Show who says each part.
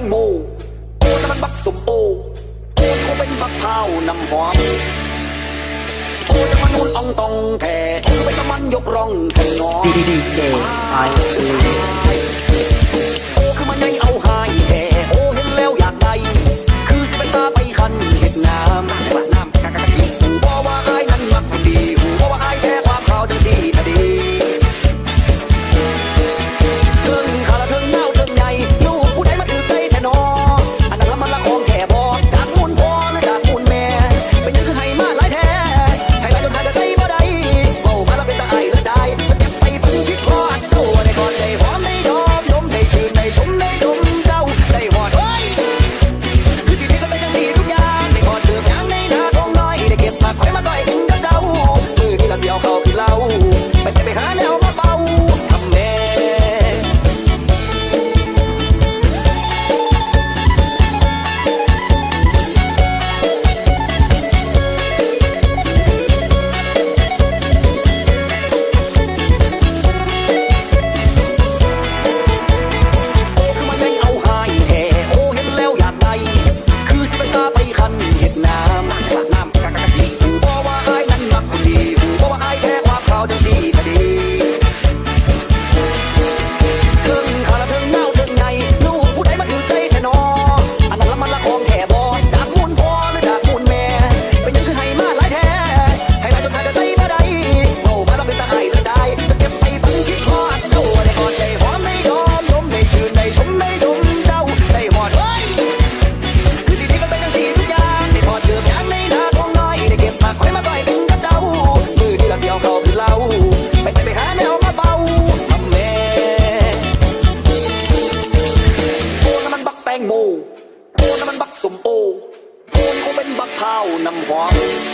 Speaker 1: งโมกูน่ะมันบักสมโอกูจะเป็นบักเผาน้ำหอมกูจะมันนุ่นอองตองแท่กูเป็นกะมันยกร่องแท่งอดีดีเจไอเอ มันบักสมโอกูนี่คงเป็นบักเผานำหอม